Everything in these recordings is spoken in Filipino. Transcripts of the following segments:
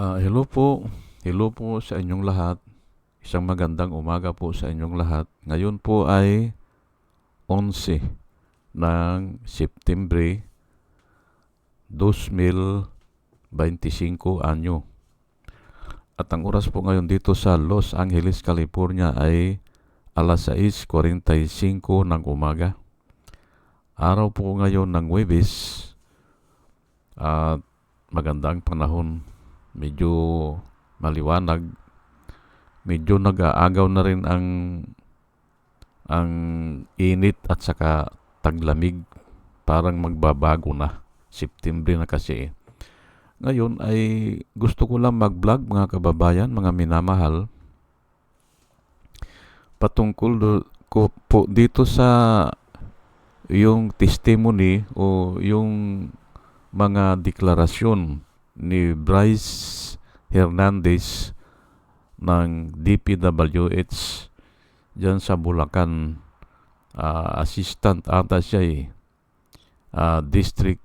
Ah, hello po. Hello po sa inyong lahat. Isang magandang umaga po sa inyong lahat. Ngayon po ay 11 ng Septembre 2025 anyo. At ang oras po ngayon dito sa Los Angeles, California ay alas 6.45 ng umaga. Araw po ngayon ng Webis at magandang panahon medyo maliwanag. Medyo nag-aagaw na rin ang ang init at saka taglamig. Parang magbabago na. September na kasi ngayon ay gusto ko lang mag-vlog mga kababayan mga minamahal. Patungkol do, ko po dito sa yung testimony o yung mga deklarasyon ni Bryce Hernandez ng DPWH dyan sa Bulacan. Uh, assistant ata siya eh. Uh, district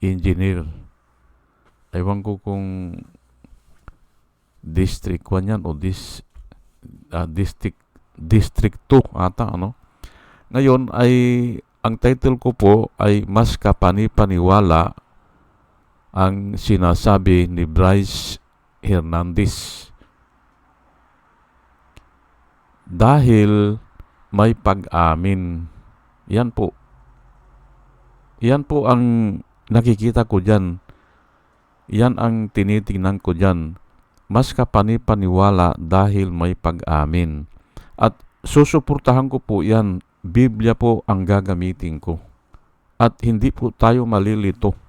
engineer. Ewan ko kung district 1 yan o dis, uh, district district 2 ata ano. Ngayon ay ang title ko po ay mas kapani-paniwala ang sinasabi ni Bryce Hernandez. Dahil may pag-amin. Yan po. Yan po ang nakikita ko dyan. Yan ang tinitingnan ko dyan. Mas kapani-paniwala dahil may pag-amin. At susuportahan ko po yan. Biblia po ang gagamitin ko. At hindi po tayo malilito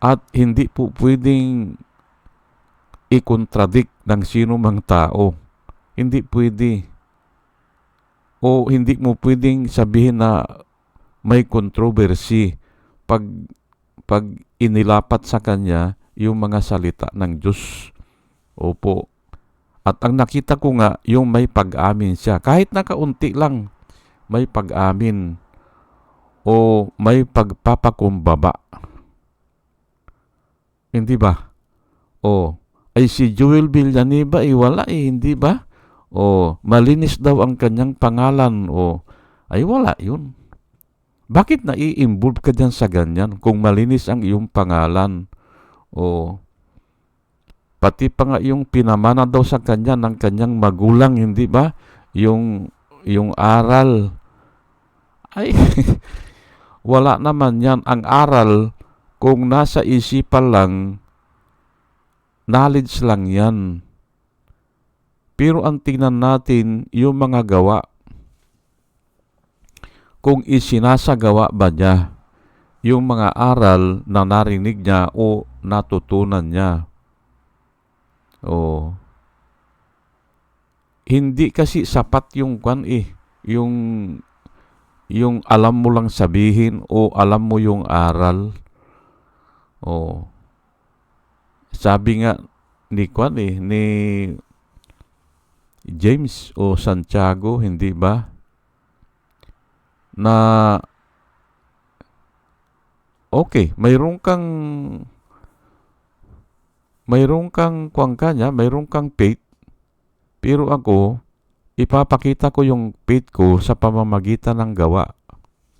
at hindi po pwedeng i-contradict ng sino mang tao. Hindi pwede. O hindi mo pwedeng sabihin na may controversy pag pag inilapat sa kanya yung mga salita ng Diyos. Opo. At ang nakita ko nga, yung may pag-amin siya. Kahit nakaunti lang, may pag-amin o may pagpapakumbaba hindi ba? O, ay si Joel Villanueva ay wala eh, hindi ba? O, malinis daw ang kanyang pangalan. O, ay wala yun. Bakit nai-involve ka dyan sa ganyan kung malinis ang iyong pangalan? O, pati pa nga yung pinamana daw sa kanya ng kanyang magulang, hindi ba? Yung, yung aral. Ay, wala naman yan. Ang aral, kung nasa isipan lang, knowledge lang yan. Pero ang tingnan natin, yung mga gawa, kung isinasagawa ba niya yung mga aral na narinig niya o natutunan niya. O, hindi kasi sapat yung kwan eh, yung yung alam mo lang sabihin o alam mo yung aral Oh. Sabi nga ni Kwan eh, ni James o Santiago, hindi ba? Na okay, mayroon kang mayroon kang kuwang kanya, mayroon kang faith, pero ako, ipapakita ko yung faith ko sa pamamagitan ng gawa.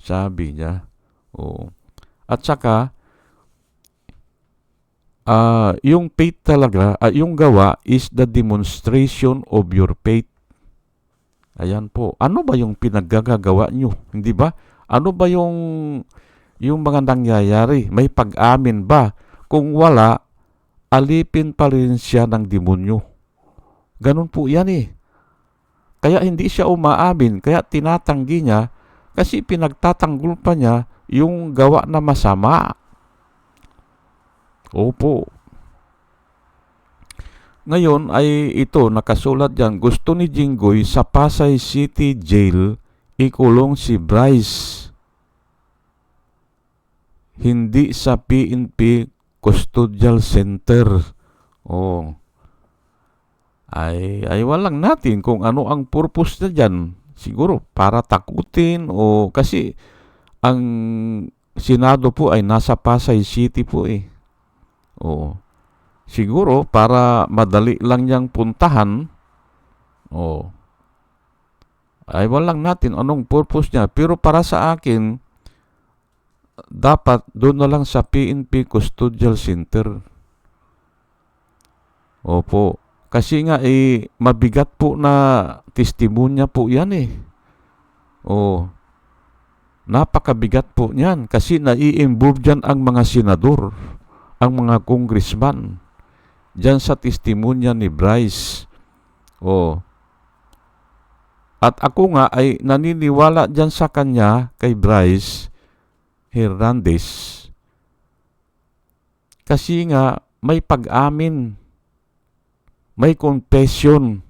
Sabi niya. Oh. At saka, uh, yung faith talaga, uh, yung gawa is the demonstration of your faith. Ayan po. Ano ba yung pinaggagawa nyo? Hindi ba? Ano ba yung yung mga nangyayari? May pag-amin ba? Kung wala, alipin pa rin siya ng demonyo. Ganun po yan eh. Kaya hindi siya umaamin, kaya tinatanggi niya kasi pinagtatanggol pa niya yung gawa na masama. Opo. Ngayon ay ito nakasulat diyan. Gusto ni Jinggoy sa Pasay City Jail ikulong si Bryce. Hindi sa PNP Custodial Center. Oh. Ay, ay walang natin kung ano ang purpose na dyan. Siguro para takutin o kasi ang Senado po ay nasa Pasay City po eh. Oo. siguro para madali lang niyang puntahan, oh, ay walang natin anong purpose niya. Pero para sa akin, dapat doon na lang sa PNP Custodial Center. Opo. Kasi nga eh mabigat po na testimonya po 'yan eh. Oh. Napakabigat po niyan kasi nai-involve dyan ang mga senador, ang mga congressman. Diyan sa testimonya ni Bryce. Oh. At ako nga ay naniniwala dyan sa kanya kay Bryce Hernandez. Kasi nga may pag-amin may confession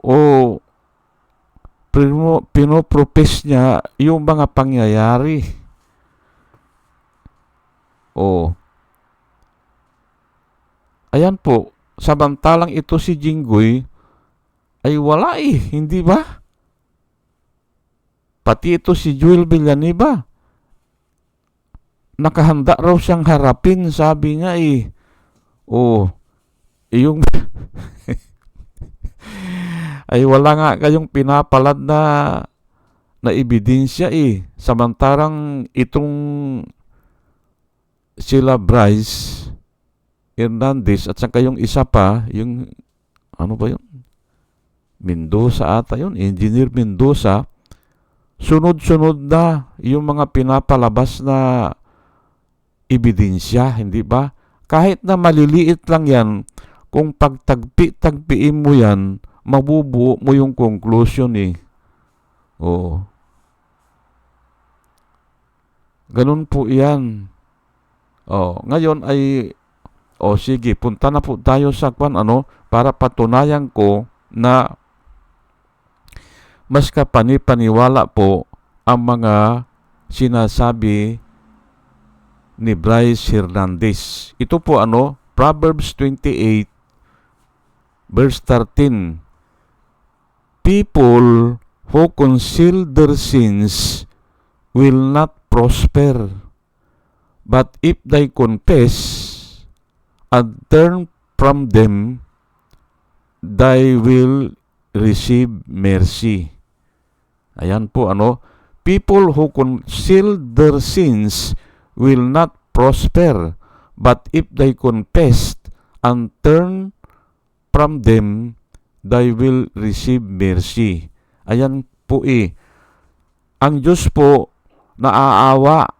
o pino, pinopropes niya yung mga pangyayari o ayan po. Samantalang ito si Jinggoy ay wala eh, hindi ba? Pati ito si Joel Villanueva. Nakahanda raw siyang harapin sabi niya eh. Oh, yung ay wala nga kayong pinapalad na na ebidensya eh. Samantarang itong sila Bryce Hernandez at saka yung isa pa, yung ano ba yun? Mendoza ata yun, Engineer Mendoza, sunod-sunod na yung mga pinapalabas na ebidensya, hindi ba? kahit na maliliit lang yan, kung pagtagpi-tagpiin mo yan, mabubuo mo yung conclusion eh. Oo. Ganun po yan. Oh, ngayon ay oh sige, punta na po tayo sa kwan ano para patunayan ko na mas kapani-paniwala po ang mga sinasabi ni Bryce Hernandez. Ito po ano, Proverbs 28 verse 13. People who conceal their sins will not prosper. But if they confess and turn from them, they will receive mercy. Ayan po ano, people who conceal their sins will not prosper. But if they confess and turn from them, they will receive mercy. Ayan po eh. Ang Diyos po naaawa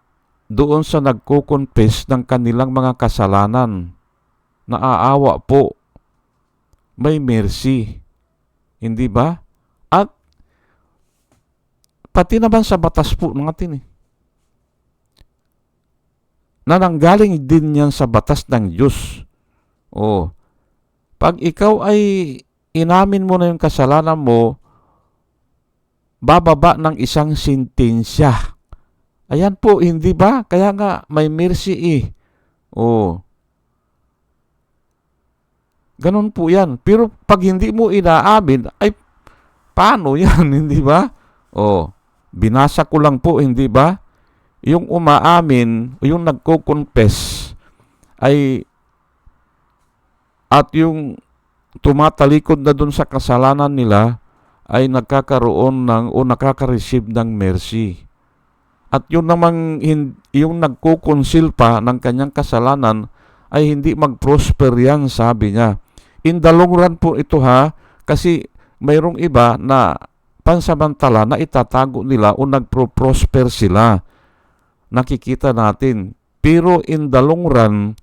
doon sa nagko-confess ng kanilang mga kasalanan. Naaawa po. May mercy. Hindi ba? At pati naman sa batas po ng atin eh na nanggaling din yan sa batas ng Diyos. O, pag ikaw ay inamin mo na yung kasalanan mo, bababa ng isang sintensya. Ayan po, hindi ba? Kaya nga, may mercy eh. O, Ganon po yan. Pero pag hindi mo inaamin, ay paano yan, hindi ba? O, binasa ko lang po, hindi ba? yung umaamin, yung nagko-confess ay at yung tumatalikod na dun sa kasalanan nila ay nagkakaroon ng o nakaka-receive ng mercy. At yung namang yung nagko-conceal pa ng kanyang kasalanan ay hindi mag-prosper yan, sabi niya. In the long run po ito ha, kasi mayroong iba na pansamantala na itatago nila o nagpro-prosper sila nakikita natin. Pero in the long run,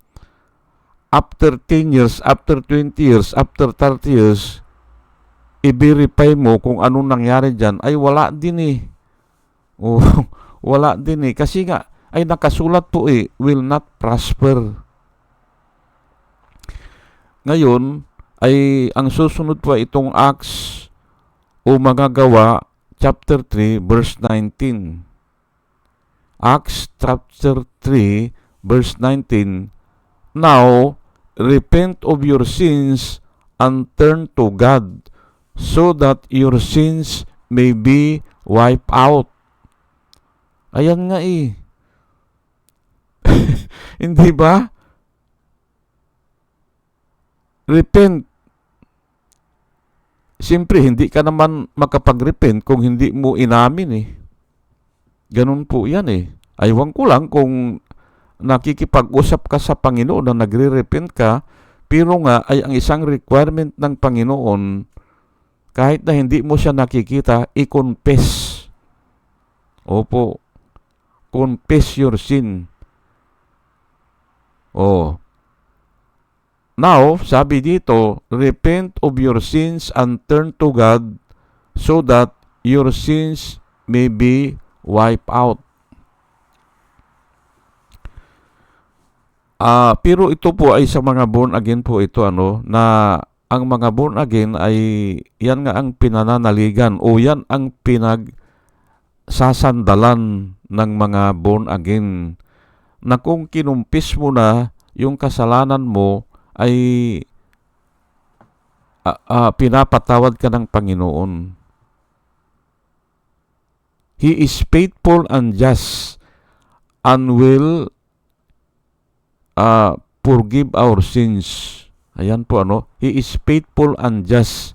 after 10 years, after 20 years, after 30 years, i-verify mo kung anong nangyari dyan, ay wala din eh. Oh, wala din eh. Kasi nga, ay nakasulat po eh, will not prosper. Ngayon, ay ang susunod pa itong Acts o mga gawa, chapter 3, verse 19. Acts chapter 3 verse 19, Now, repent of your sins and turn to God, so that your sins may be wiped out. Ayan nga eh. Hindi ba? repent. Siyempre, hindi ka naman makapag-repent kung hindi mo inamin eh. Ganun po yan eh. Aywan ko lang kung nakikipag-usap ka sa Panginoon na nagre-repent ka, pero nga ay ang isang requirement ng Panginoon, kahit na hindi mo siya nakikita, i-confess. Opo, confess your sin. Oh. Now, sabi dito, repent of your sins and turn to God so that your sins may be wiped out. Ah, pero ito po ay sa mga born again po ito ano na ang mga born again ay yan nga ang pinananaligan o yan ang pinag sasandalan ng mga born again na kung kinumpis mo na yung kasalanan mo ay ah, ah, pinapatawad ka ng Panginoon. He is faithful and just and will uh, forgive our sins. Ayan po ano, He is faithful and just.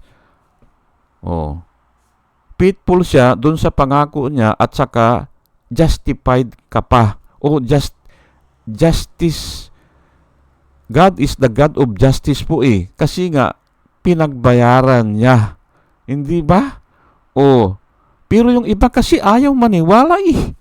Oh. Faithful siya dun sa pangako niya at saka justified ka pa. O just justice. God is the God of justice po eh. Kasi nga pinagbayaran niya. Hindi ba? O pero yung iba kasi ayaw maniwala eh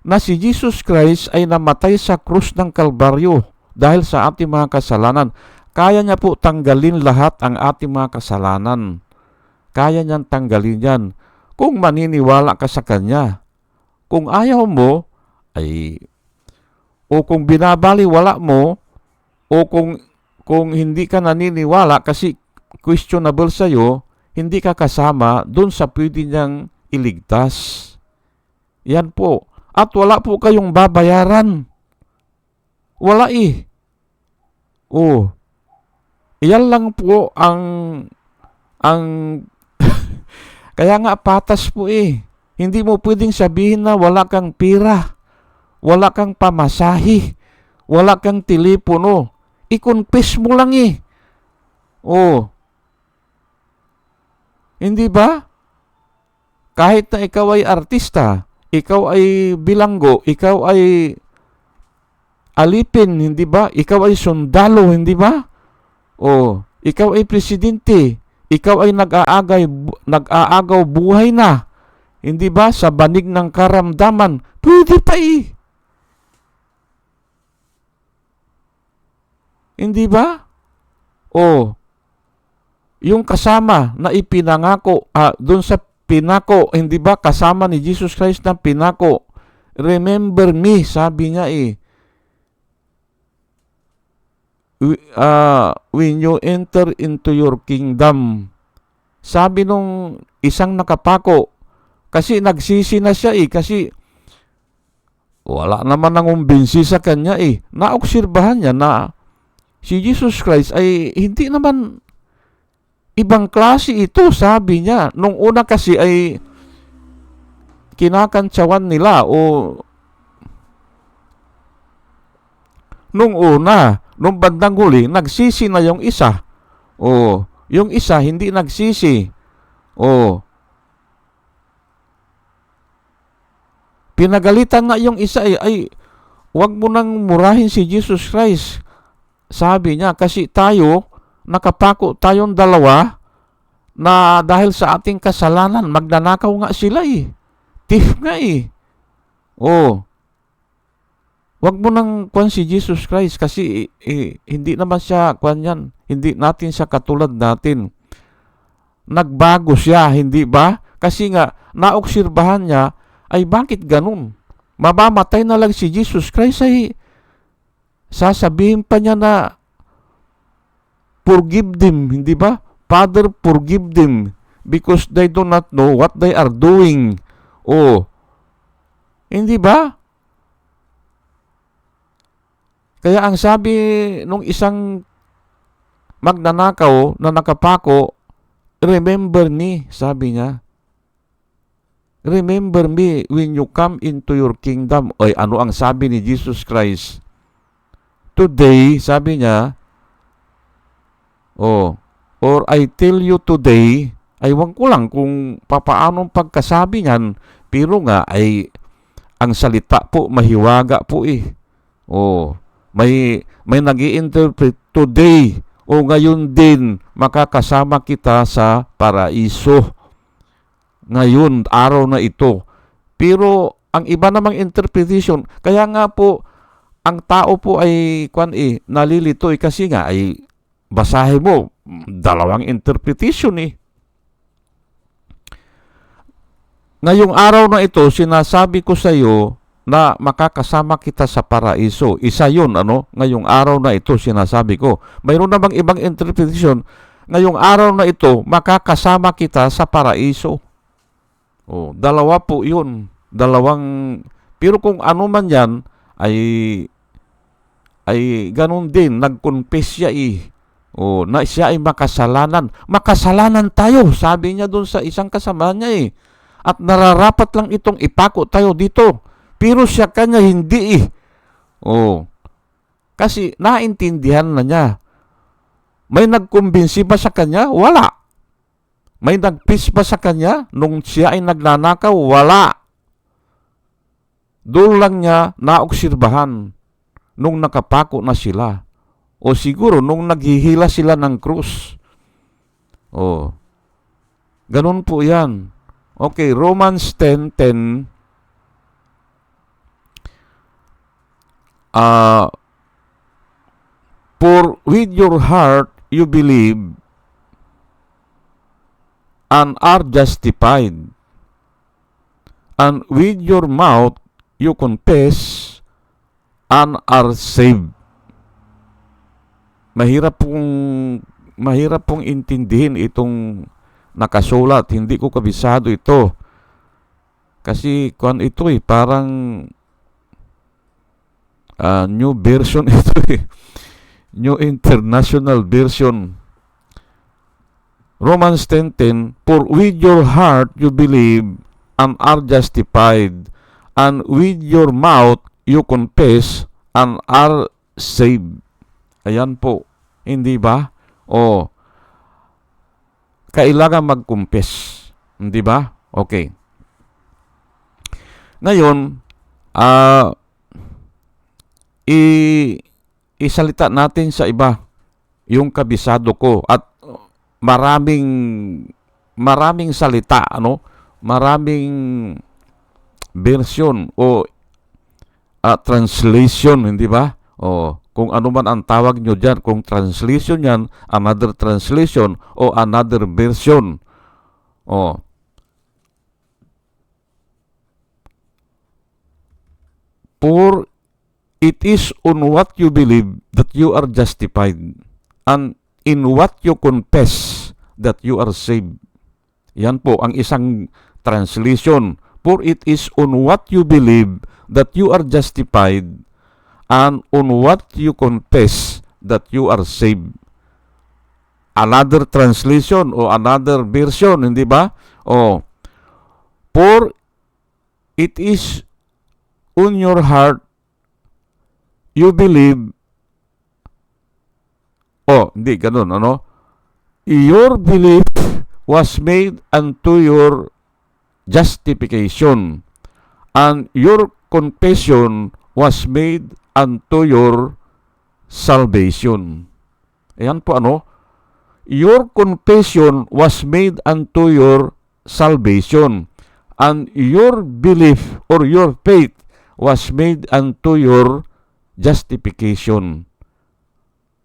na si Jesus Christ ay namatay sa krus ng Kalbaryo dahil sa ating mga kasalanan. Kaya niya po tanggalin lahat ang ating mga kasalanan. Kaya niyang tanggalin yan kung maniniwala ka sa Kanya. Kung ayaw mo, ay o kung binabaliwala mo o kung kung hindi ka naniniwala kasi questionable sa iyo, hindi ka kasama doon sa pwede niyang iligtas. Yan po. At wala po kayong babayaran. Wala eh. Oh. Iyan lang po ang ang kaya nga patas po eh. Hindi mo pwedeng sabihin na wala kang pira, wala kang pamasahi, wala kang telepono. I-confess mo lang eh. Oh. Hindi ba? Kahit na ikaw ay artista, ikaw ay bilanggo, ikaw ay alipin, hindi ba? Ikaw ay sundalo, hindi ba? O, ikaw ay presidente, ikaw ay nag-aagay, nag-aagaw buhay na, hindi ba? Sa banig ng karamdaman, pwede pa eh. Hindi ba? O, yung kasama na ipinangako ah, doon sa pinako, hindi ba kasama ni Jesus Christ na pinako. Remember me, sabi niya eh. Uh, when you enter into your kingdom. Sabi nung isang nakapako, kasi nagsisi na siya eh, kasi wala naman nang umbinsi sa kanya eh. Naobserbahan niya na si Jesus Christ ay hindi naman ibang klase ito, sabi niya. Nung una kasi ay kinakantsawan nila o nung una, nung bandang huli, nagsisi na yung isa. O, yung isa hindi nagsisi. O, pinagalitan nga yung isa ay, ay wag mo nang murahin si Jesus Christ. Sabi niya, kasi tayo, nakapako tayong dalawa na dahil sa ating kasalanan, magnanakaw nga sila eh. Thief nga eh. Oh. Wag mo nang kwan si Jesus Christ kasi eh, hindi naman siya kwan yan. Hindi natin siya katulad natin. Nagbago siya, hindi ba? Kasi nga, naoksirbahan niya, ay bakit ganun? Mamamatay na lang si Jesus Christ ay sasabihin pa niya na forgive them, hindi ba? Father, forgive them because they do not know what they are doing. Oh, hindi ba? Kaya ang sabi nung isang magnanakaw na nakapako, remember me, sabi niya. Remember me when you come into your kingdom. Ay, ano ang sabi ni Jesus Christ? Today, sabi niya, Oh, or I tell you today, ay wag ko lang kung papaanong pagkasabi niyan, pero nga ay ang salita po mahiwaga po eh. Oh, may may nag-i-interpret today o ngayon din makakasama kita sa paraiso. Ngayon, araw na ito. Pero ang iba namang interpretation, kaya nga po ang tao po ay kwan eh nalilito eh, kasi nga ay basahin mo dalawang interpretation eh. Ngayong araw na ito, sinasabi ko sa iyo na makakasama kita sa paraiso. Isa yun, ano? Ngayong araw na ito, sinasabi ko. Mayroon namang ibang interpretation. Ngayong araw na ito, makakasama kita sa paraiso. Oh, dalawa po yun. Dalawang... Pero kung ano man yan, ay ay ganun din, nag-confess siya eh. Oh, na siya ay makasalanan. Makasalanan tayo, sabi niya doon sa isang kasama niya eh. At nararapat lang itong ipako tayo dito. Pero siya kanya hindi eh. Oh. Kasi naintindihan na niya. May nagkumbinsi ba sa kanya? Wala. May nagpis ba sa kanya nung siya ay nagnanakaw? Wala. Doon lang niya naobserbahan nung nakapako na sila. O siguro nung naghihila sila ng krus. O. Ganun po yan. Okay, Romans 10.10 uh, For with your heart you believe and are justified. And with your mouth you confess and are saved. Mahirap pong mahirap pong intindihin itong nakasulat. Hindi ko kabisado ito. Kasi kung ito eh, parang uh, new version ito eh. New International Version. Romans 10.10 For with your heart you believe and are justified, and with your mouth you confess and are saved. Ayan po. Hindi ba? O, kailangan mag-confess. Hindi ba? Okay. Ngayon, ah, i isalita natin sa iba yung kabisado ko at maraming maraming salita ano? Maraming version o ah, translation hindi ba? O kung ano man ang tawag nyo dyan kung translation yan another translation o another version. O. For it is on what you believe that you are justified. And in what you confess that you are saved. Yan po ang isang translation. For it is on what you believe that you are justified and on what you confess that you are saved. Another translation o another version, hindi ba? O, for it is on your heart you believe oh hindi ganun ano your belief was made unto your justification and your confession was made unto your salvation ayan po ano your confession was made unto your salvation and your belief or your faith was made unto your justification.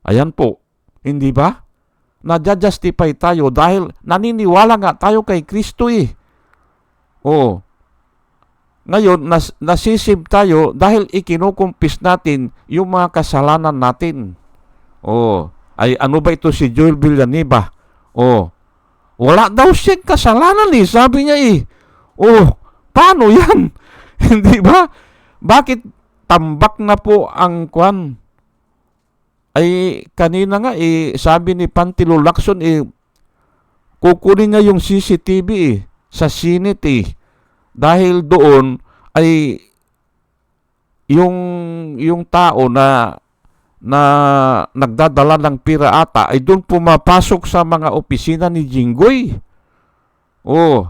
Ayan po. Hindi ba? Nadja-justify tayo dahil naniniwala nga tayo kay Kristo eh. Oo. Ngayon, nas, nasisib tayo dahil ikinukumpis natin yung mga kasalanan natin. Oo. Ay, ano ba ito si Joel Villanueva? Oo. Wala daw siyang kasalanan eh, sabi niya eh. Oh, paano yan? Hindi ba? Bakit tambak na po ang kwan. Ay kanina nga eh, sabi ni Pantilo Lacson eh, kukunin niya yung CCTV eh, sa Senate eh. Dahil doon ay yung yung tao na na nagdadala ng pira ata ay doon pumapasok sa mga opisina ni Jinggoy. Oh.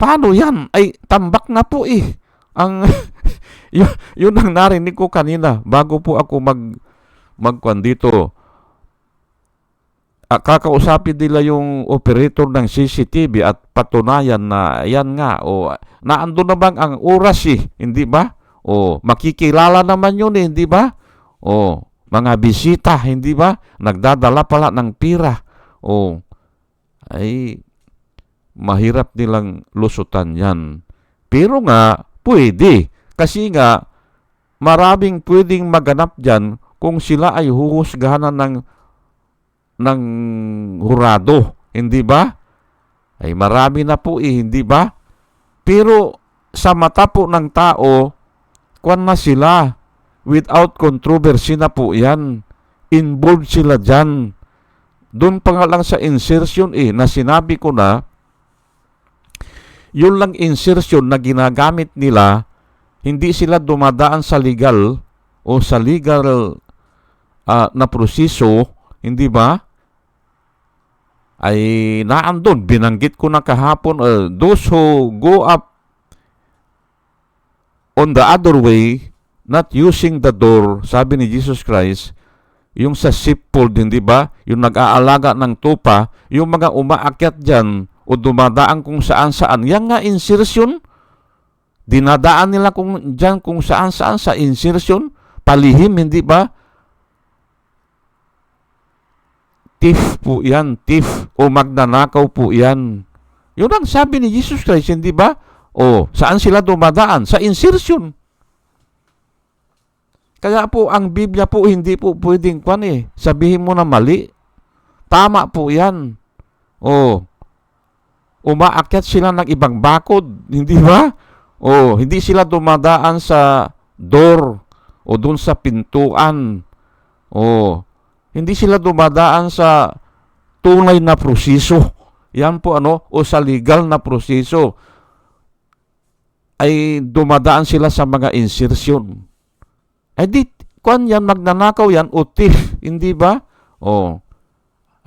Paano yan? Ay, tambak na po eh. Ang, yun, yun ang narinig ko kanina bago po ako mag, magkwan dito. Ah, kakausapin nila yung operator ng CCTV at patunayan na yan nga o naando na bang ang oras eh, hindi ba? O makikilala naman yun eh, hindi ba? O mga bisita, hindi ba? Nagdadala pala ng pira. O ay mahirap nilang lusutan yan. Pero nga, pwede. Kasi nga, maraming pwedeng maganap dyan kung sila ay huhusgahan ng ng hurado, hindi ba? Ay marami na po eh, hindi ba? Pero sa mata po ng tao, kwan na sila. Without controversy na po yan. Involved sila dyan. Doon pa nga lang sa insertion eh, na sinabi ko na, yun lang insertion na ginagamit nila, hindi sila dumadaan sa legal o sa legal ah, na proseso, hindi ba? Ay naandun, binanggit ko na kahapon, uh, those who go up on the other way, not using the door, sabi ni Jesus Christ, yung sa sheepfold, hindi ba? Yung nag-aalaga ng tupa, yung mga umaakyat dyan o dumadaan kung saan-saan, yan nga insertion, dinadaan nila kung dyan kung saan-saan sa insertion, palihim, hindi ba? Thief po yan, thief o magnanakaw po yan. Yun ang sabi ni Jesus Christ, hindi ba? O, saan sila dumadaan? Sa insertion. Kaya po, ang Biblia po, hindi po pwedeng kwan eh. Sabihin mo na mali. Tama po yan. O, umaakyat sila ng ibang bakod, hindi ba? O, hindi sila dumadaan sa door o dun sa pintuan. O, hindi sila dumadaan sa tunay na proseso. Yan po ano, o sa legal na proseso ay dumadaan sila sa mga insertion. Eh di, kwan yan, magnanakaw yan, o thief, hindi ba? O,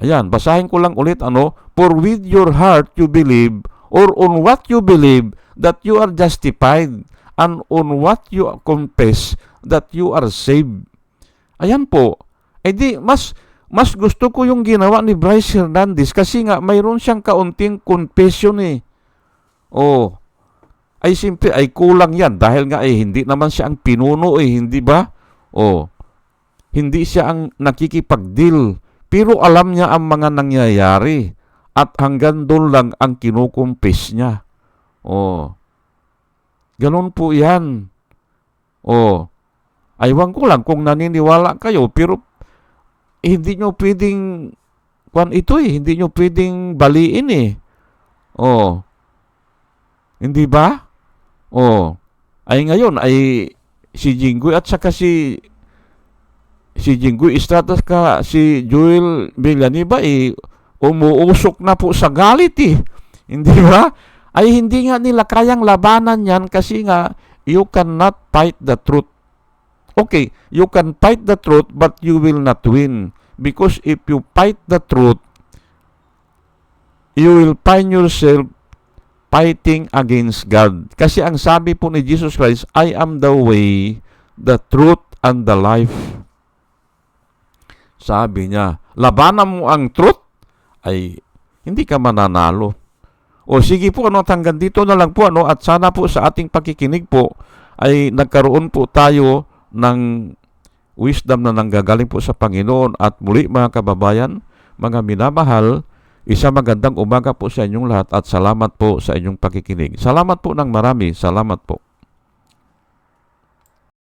ayan, basahin ko lang ulit, ano, For with your heart you believe, or on what you believe, that you are justified, and on what you confess, that you are saved. Ayan po. Eh di, mas, mas gusto ko yung ginawa ni Bryce Hernandez kasi nga mayroon siyang kaunting confession eh. Oh, ay simple ay kulang yan dahil nga eh hindi naman siya ang pinuno eh, hindi ba? Oh, hindi siya ang nakikipag-deal. Pero alam niya ang mga nangyayari at hanggang doon lang ang kinukumpis niya. Oh, ganun po yan. Oh, aywan ko lang kung naniniwala kayo pero hindi nyo pwedeng kwan ito eh, hindi nyo pwedeng baliin eh. Oh, hindi ba? Oh, ay ngayon ay si Jinggoy at saka si si Jinggoy Estrada ka si Joel Villanueva eh umuusok na po sa galit eh. Hindi ba? Ay hindi nga nila kayang labanan yan kasi nga you cannot fight the truth. Okay, you can fight the truth but you will not win. Because if you fight the truth, you will find yourself fighting against God. Kasi ang sabi po ni Jesus Christ, I am the way, the truth, and the life. Sabi niya, labanan mo ang truth, ay hindi ka mananalo. O sige po, ano, hanggang dito na lang po, ano, at sana po sa ating pakikinig po, ay nagkaroon po tayo ng wisdom na nanggagaling po sa Panginoon at muli mga kababayan, mga minamahal, isa magandang umaga po sa inyong lahat at salamat po sa inyong pakikinig. Salamat po ng marami. Salamat po.